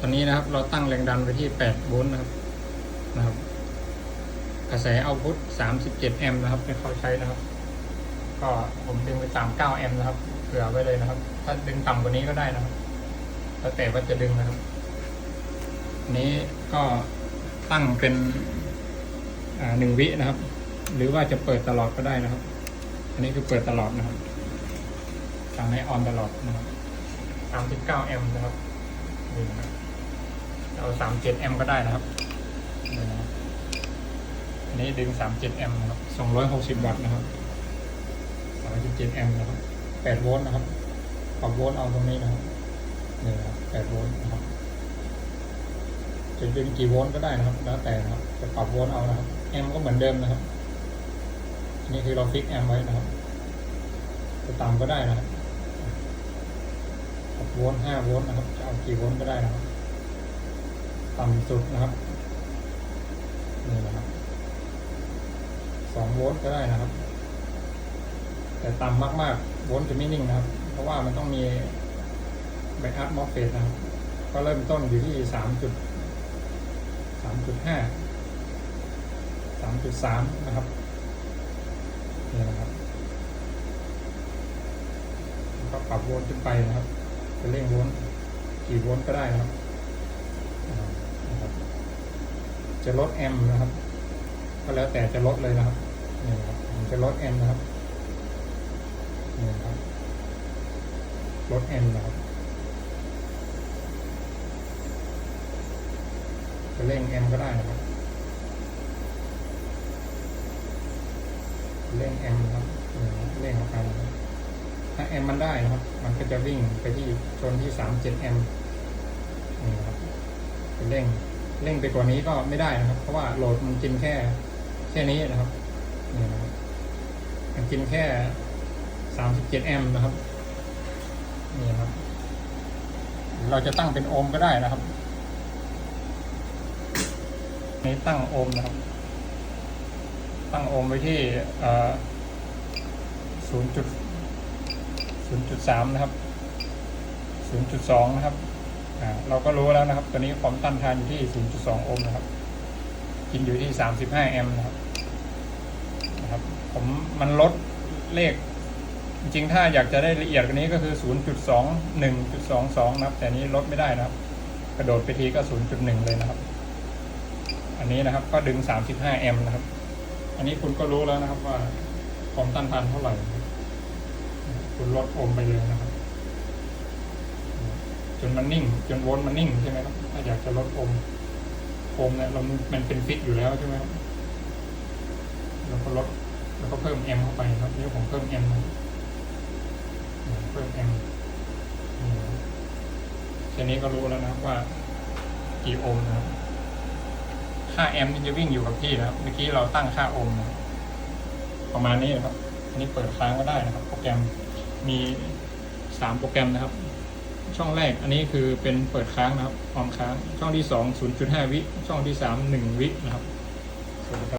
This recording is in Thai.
ตอนนี้นะครับ เราตั้งแรงดันไปที่ 8 โวลต์นะครับนะครับ กระแสเอาพุท37 แอมป์นะครับที่เขาใช้นะครับ ก็ผมดึงไป 39 แอมป์นะครับเผื่อไว้เลยนะครับ ถ้าดึงต่ำกว่านี้ก็ได้นะครับแล้วแต่ว่าจะดึงนะครับอันนี้ก็ตั้งเป็นหนึ่งวินะครับ หรือว่าจะเปิดตลอดก็ได้นะครับ อันนี้คือเปิดตลอดนะครับสั่งให้ออนตลอดนะครับ39 แอมป์นะครับนี่นะครับ เอา37แอมก็ได้นะครับนี่นะครับอันนี้ดึง37แอมป์นะครับ260วัตต์นะครับ37แอมนะครับ8โวลต์นะครับปรับโวลต์เอาตรงนี้นะครับนี่นะครับ8โวลต์นะครับจะดึงกี่โวลต์ก็ได้นะครับ แล้วแต่นะครับ จะปรับโวลต์เอานะครับ แอมก็เหมือนเดิมนะครับอันนี้คือเราฟิกแอมไว้นะครับจะต่ำก็ได้นะครับ6โวลต์5โวลต์นะครับ จะเอากี่โวลต์ก็ได้นะครับ ต่ำสุดนะครับนี่นะครับสองโวลต์ก็ได้นะครับ แต่ต่ำมากๆโวลต์จะไม่นิ่งนะครับ เพราะว่ามันต้องมีแบ็กอัพมอฟเฟตนะครับ ก็เริ่มต้นอยู่ที่สามจุดสามจุดห้าสามจุดสามนะครับนี่นะครับก็ปรับโวลต์ขึ้นไปนะครับจะเร่งโวลต์กี่โวลต์ก็ได้นะครับ นะครับ จะลดแอมนะครับ ก็แล้วแต่จะลดเลยนะครับนี่ครับผมจะลดแอมนะครับนี่ครับลดแอมนะครับจะเร่งแอมก็ได้นะครับเร่งแอมป์นะครับเร่งเข้าไปนถ้าแอมมันได้นะครับ มันก็จะวิ่งไปที่ชนที่สามเจ็ดแอมนี่ครับ เร่งเร่งไปกว่านี้ก็ไม่ได้นะครับ เพราะว่าโหลดมันกินแค่ แค่นี้นะครับนี่นะครับมันกินแค่สามสิบเจ็ดแอมป์นะครับนี่นะครับ เราจะตั้งเป็นโอห์มก็ได้นะครับนี่ตั้งโอห์มนะครับ ตั้งโอห์มไว้ที่ศูนย์จุดศูนย์จุดสามนะครับศูนย์จุดสองนะครับ เราก็รู้แล้วนะครับ ตัวนี้ความต้านทานอยู่ที่ 0.2 โอห์มนะครับ กินอยู่ที่ 35 แอมป์นะครับนะครับ ผมมันลดเลข จริงๆ ถ้าอยากจะได้ละเอียดกว่านี้ก็คือ 0.2 1.22 นะครับ แต่นี้ลดไม่ได้นะครับ กระโดดไปทีก็ 0.1 เลยนะครับ อันนี้นะครับก็ดึง 35 แอมป์นะครับ อันนี้คุณก็รู้แล้วนะครับว่าความต้านทานเท่าไหร่ คุณลดโอห์มไปเลยนะครับ จนมันนิ่ง จนโวลต์มันนิ่งใช่ไหมครับถ้าอยากจะลดโอห์มโอห์มเนี่ยเรามันเป็นฟิกอยู่แล้วใช่ไหมครับเราก็ลดแล้วก็เพิ่มแอมเข้าไปครับนี่ผมเพิ่มแอมนะเพิ่มแอมแค่นี้ก็รู้แล้วนะครับว่ากี่โอห์มนะค่าแอมป์นี่จะวิ่งอยู่กับที่นะครับเมื่อกี้เราตั้งค่าโอห์มนะประมาณนี้นะครับ อันนี้เปิดค้างก็ได้นะครับ โปรแกรมมีสามโปรแกรมนะครับ ช่องแรกอันนี้คือเป็นเปิดค้างนะครับความค้าง ช่องที่สอง0.5วิ ช่องที่สาม1วินะครับสวัสดีครับ